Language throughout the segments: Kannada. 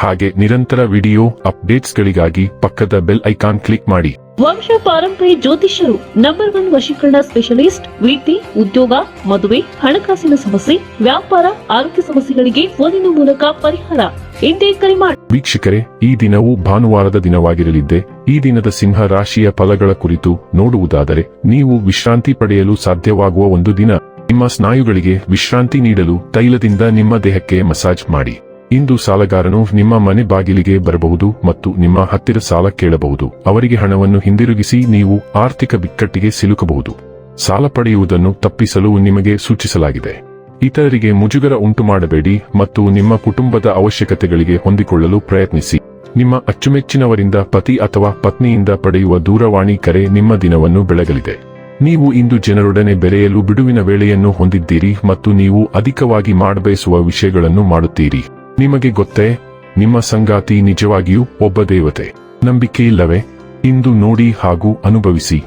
ಹಾಗೆ ನಿರಂತರ ವಿಡಿಯೋ ಅಪ್ಡೇಟ್ಸ್ಗಳಿಗಾಗಿ ಪಕ್ಕದ ಬೆಲ್ ಐಕಾನ್ ಕ್ಲಿಕ್ ಮಾಡಿ. ವಂಶ ಪಾರಂಪರಿ ಜ್ಯೋತಿಷ್ಯರು ನಂಬರ್ ಒನ್ ವಶೀಕರಣ ಸ್ಪೆಷಲಿಸ್ಟ್ ವೃತ್ತಿ ಉದ್ಯೋಗ ಮದುವೆ ಹಣಕಾಸಿನ ಸಮಸ್ಯೆ ವ್ಯಾಪಾರ ಆರೋಗ್ಯ ಸಮಸ್ಯೆಗಳಿಗೆ ಫೋನಿನ ಮೂಲಕ ಪರಿಹಾರ. ಇಂದೇ ಕರೆ ಮಾಡಿ ವೀಕ್ಷಕರೇ ಈ ದಿನವು ಭಾನುವಾರದ ದಿನವಾಗಿರಲಿದ್ದೆ. ಈ ದಿನದ ಸಿಂಹ ರಾಶಿಯ ಫಲಗಳ ಕುರಿತು ನೋಡುವುದಾದರೆ ನೀವು ವಿಶ್ರಾಂತಿ ಪಡೆಯಲು ಸಾಧ್ಯವಾಗುವ ಒಂದು ದಿನ. ನಿಮ್ಮ ಸ್ನಾಯುಗಳಿಗೆ ವಿಶ್ರಾಂತಿ ನೀಡಲು ತೈಲದಿಂದ ನಿಮ್ಮ ದೇಹಕ್ಕೆ ಮಸಾಜ್ ಮಾಡಿ. ಇಂದು ಸಾಲಗಾರನು ನಿಮ್ಮ ಮನೆ ಬಾಗಿಲಿಗೆ ಬರಬಹುದು ಮತ್ತು ನಿಮ್ಮ ಹತ್ತಿರ ಸಾಲ ಕೇಳಬಹುದು. ಅವರಿಗೆ ಹಣವನ್ನು ಹಿಂದಿರುಗಿಸಿ ನೀವು ಆರ್ಥಿಕ ಬಿಕ್ಕಟ್ಟಿಗೆ ಸಿಲುಕಬಹುದು. ಸಾಲ ಪಡೆಯುವುದನ್ನು ತಪ್ಪಿಸಲು ನಿಮಗೆ ಸೂಚಿಸಲಾಗಿದೆ. ಇತರರಿಗೆ ಮುಜುಗರ ಉಂಟು ಮಾಡಬೇಡಿ ಮತ್ತು ನಿಮ್ಮ ಕುಟುಂಬದ ಅವಶ್ಯಕತೆಗಳಿಗೆ ಹೊಂದಿಕೊಳ್ಳಲು ಪ್ರಯತ್ನಿಸಿ. ನಿಮ್ಮ ಅಚ್ಚುಮೆಚ್ಚಿನವರಿಂದ ಪತಿ ಅಥವಾ ಪತ್ನಿಯಿಂದ ಪಡೆಯುವ ದೂರವಾಣಿ ಕರೆ ನಿಮ್ಮ ದಿನವನ್ನು ಬೆಳಗಲಿದೆ. ನೀವು ಇಂದು ಜನರೊಡನೆ ಬೆರೆಯಲು ಬಿಡುವಿನ ವೇಳೆಯನ್ನು ಹೊಂದಿದ್ದೀರಿ ಮತ್ತು ನೀವು ಅಧಿಕವಾಗಿ ಮಾಡಬಯಸುವ ವಿಷಯಗಳನ್ನು ಮಾಡುತ್ತೀರಿ. ನಿಮಗೆ ಗೊತ್ತೇ, ನಿಮ್ಮ ಸಂಗಾತಿ ನಿಜವಾಗಿಯೂ ಒಬ್ಬ ದೇವತೆ. ನಂಬಿಕೆ ಇಲ್ಲವೇ? ಇಂದು ನೋಡಿ ಹಾಗೂ ಅನುಭವಿಸಿ.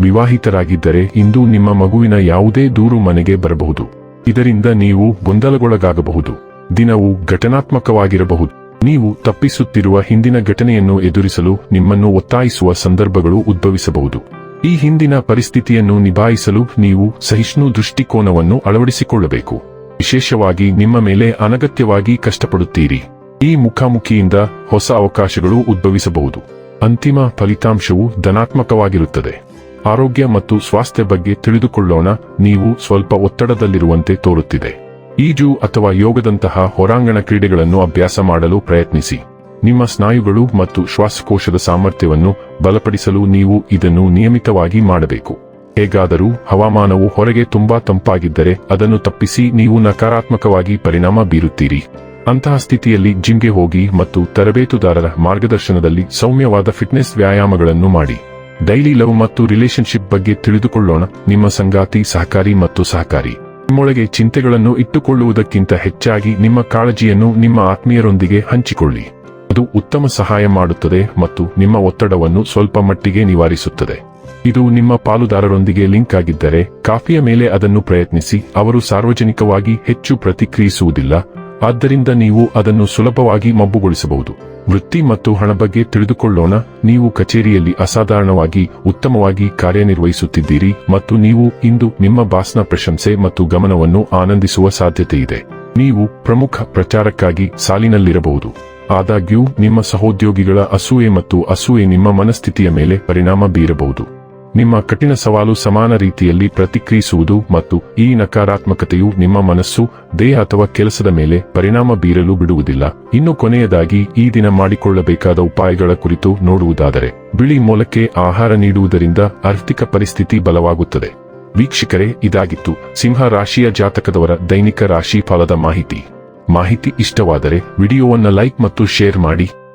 ವಿವಾಹಿತರಾಗಿದ್ದರೆ ಇಂದು ನಿಮ್ಮ ಮಗುವಿನ ಯಾವುದೇ ದೂರು ಮನೆಗೆ ಬರಬಹುದು. ಇದರಿಂದ ನೀವು ಗೊಂದಲಗೊಳಗಾಗಬಹುದು. ದಿನವು ಘಟನಾತ್ಮಕವಾಗಿರಬಹುದು. ನೀವು ತಪ್ಪಿಸುತ್ತಿರುವ ಹಿಂದಿನ ಘಟನೆಯನ್ನು ಎದುರಿಸಲು ನಿಮ್ಮನ್ನು ಒತ್ತಾಯಿಸುವ ಸಂದರ್ಭಗಳು ಉದ್ಭವಿಸಬಹುದು. ಈ ಹಿಂದಿನ ಪರಿಸ್ಥಿತಿಯನ್ನು ನಿಭಾಯಿಸಲು ನೀವು ಸಹಿಷ್ಣು ದೃಷ್ಟಿಕೋನವನ್ನು ಅಳವಡಿಸಿಕೊಳ್ಳಬೇಕು. ವಿಶೇಷವಾಗಿ ನಿಮ್ಮ ಮೇಲೆ ಅನಗತ್ಯವಾಗಿ ಕಷ್ಟಪಡುತ್ತೀರಿ. ಈ ಮುಖಾಮುಖಿಯಿಂದ ಹೊಸ ಅವಕಾಶಗಳು ಉದ್ಭವಿಸಬಹುದು. ಅಂತಿಮ ಫಲಿತಾಂಶವು ಧನಾತ್ಮಕವಾಗಿರುತ್ತದೆ. ಆರೋಗ್ಯ ಮತ್ತು ಸ್ವಾಸ್ಥ್ಯ ಬಗ್ಗೆ ತಿಳಿದುಕೊಳ್ಳೋಣ. ನೀವು ಸ್ವಲ್ಪ ಒತ್ತಡದಲ್ಲಿರುವಂತೆ ತೋರುತ್ತಿದೆ. ಈಜು ಅಥವಾ ಯೋಗದಂತಹ ಹೊರಾಂಗಣ ಕ್ರೀಡೆಗಳನ್ನು ಅಭ್ಯಾಸ ಮಾಡಲು ಪ್ರಯತ್ನಿಸಿ. ನಿಮ್ಮ ಸ್ನಾಯುಗಳು ಮತ್ತು ಶ್ವಾಸಕೋಶದ ಸಾಮರ್ಥ್ಯವನ್ನು ಬಲಪಡಿಸಲು ನೀವು ಇದನ್ನು ನಿಯಮಿತವಾಗಿ ಮಾಡಬೇಕು. ಹೇಗಾದರೂ ಹವಾಮಾನವು ಹೊರಗೆ ತುಂಬಾ ತಂಪಾಗಿದ್ದರೆ ಅದನ್ನು ತಪ್ಪಿಸಿ ನೀವು ನಕಾರಾತ್ಮಕವಾಗಿ ಪರಿಣಾಮ ಬೀರುತ್ತೀರಿ. ಅಂತಹ ಸ್ಥಿತಿಯಲ್ಲಿ ಜಿಮ್ಗೆ ಹೋಗಿ ಮತ್ತು ತರಬೇತುದಾರರ ಮಾರ್ಗದರ್ಶನದಲ್ಲಿ ಸೌಮ್ಯವಾದ ಫಿಟ್ನೆಸ್ ವ್ಯಾಯಾಮಗಳನ್ನು ಮಾಡಿ. ಡೈಲಿ ಲವ್ ಮತ್ತು ರಿಲೇಶನ್ಶಿಪ್ ಬಗ್ಗೆ ತಿಳಿದುಕೊಳ್ಳೋಣ. ನಿಮ್ಮ ಸಂಗಾತಿ ಸಹಕಾರಿ ಮತ್ತು ಸಹಕಾರಿ. ನಿಮ್ಮೊಳಗೆ ಚಿಂತೆಗಳನ್ನು ಇಟ್ಟುಕೊಳ್ಳುವುದಕ್ಕಿಂತ ಹೆಚ್ಚಾಗಿ ನಿಮ್ಮ ಕಾಳಜಿಯನ್ನು ನಿಮ್ಮ ಆತ್ಮೀಯರೊಂದಿಗೆ ಹಂಚಿಕೊಳ್ಳಿ. ಅದು ಉತ್ತಮ ಸಹಾಯ ಮಾಡುತ್ತದೆ ಮತ್ತು ನಿಮ್ಮ ಒತ್ತಡವನ್ನು ಸ್ವಲ್ಪ ಮಟ್ಟಿಗೆ ನಿವಾರಿಸುತ್ತದೆ. ಇದು ನಿಮ್ಮ ಪಾಲುದಾರರೊಂದಿಗೆ ಲಿಂಕ್ ಆಗಿದ್ದರೆ ಕಾಫಿಯ ಮೇಲೆ ಅದನ್ನು ಪ್ರಯತ್ನಿಸಿ, ಅವರು ಸಾರ್ವಜನಿಕವಾಗಿ ಹೆಚ್ಚು ಪ್ರತಿಕ್ರಿಯಿಸುವುದಿಲ್ಲ, ಆದ್ದರಿಂದ ನೀವು ಅದನ್ನು ಸುಲಭವಾಗಿ ಮಬ್ಬುಗೊಳಿಸಬಹುದು. ವೃತ್ತಿ ಮತ್ತು ಹಣ ಬಗ್ಗೆ ತಿಳಿದುಕೊಳ್ಳೋಣ, ನೀವು ಕಚೇರಿಯಲ್ಲಿ ಅಸಾಧಾರಣವಾಗಿ, ಉತ್ತಮವಾಗಿ ಕಾರ್ಯನಿರ್ವಹಿಸುತ್ತಿದ್ದೀರಿ ಮತ್ತು ನೀವು ಇಂದು ನಿಮ್ಮ ಬಾಸ್ನ ಪ್ರಶಂಸೆ ಮತ್ತು ಗಮನವನ್ನು ಆನಂದಿಸುವ ಸಾಧ್ಯತೆಯಿದೆ. ನೀವು ಪ್ರಮುಖ ಪ್ರಚಾರಕ್ಕಾಗಿ ಸಾಲಿನಲ್ಲಿರಬಹುದು. ಆದಾಗ್ಯೂ, ನಿಮ್ಮ ಸಹೋದ್ಯೋಗಿಗಳ ಅಸೂಯೆ ಮತ್ತು ಅಸೂಯೆ ನಿಮ್ಮ ಮನಸ್ಥಿತಿಯ ಮೇಲೆ ಪರಿಣಾಮ ಬೀರಬಹುದು. ನಿಮ್ಮ ಕಠಿಣ ಸವಾಲು ಸಮಾನ ರೀತಿಯಲ್ಲಿ ಪ್ರತಿಕ್ರಿಯಿಸುವುದು ಮತ್ತು ಈ ನಕಾರಾತ್ಮಕತೆಯು ನಿಮ್ಮ ಮನಸ್ಸು, ದೇಹ ಅಥವಾ ಕೆಲಸದ ಮೇಲೆ ಪರಿಣಾಮ ಬೀರಲು ಬಿಡುವುದಿಲ್ಲ. ಇನ್ನು ಕೊನೆಯದಾಗಿ, ಈ ದಿನ ಮಾಡಿಕೊಳ್ಳಬೇಕಾದ ಉಪಾಯಗಳ ಕುರಿತು ನೋಡುವುದಾದರೆ, ಬಿಳಿ ಮೂಲಕ್ಕೆ ಆಹಾರ ನೀಡುವುದರಿಂದ ಆರ್ಥಿಕ ಪರಿಸ್ಥಿತಿ ಬಲವಾಗುತ್ತದೆ. ವೀಕ್ಷಕರೇ, ಇದಾಗಿತ್ತು ಸಿಂಹ ರಾಶಿಯ ಜಾತಕದವರ ದೈನಿಕ ರಾಶಿ ಫಲದ ಮಾಹಿತಿ. ಮಾಹಿತಿ ಇಷ್ಟವಾದರೆ, ವಿಡಿಯೋವನ್ನು ಲೈಕ್ ಮತ್ತು ಶೇರ್ ಮಾಡಿ.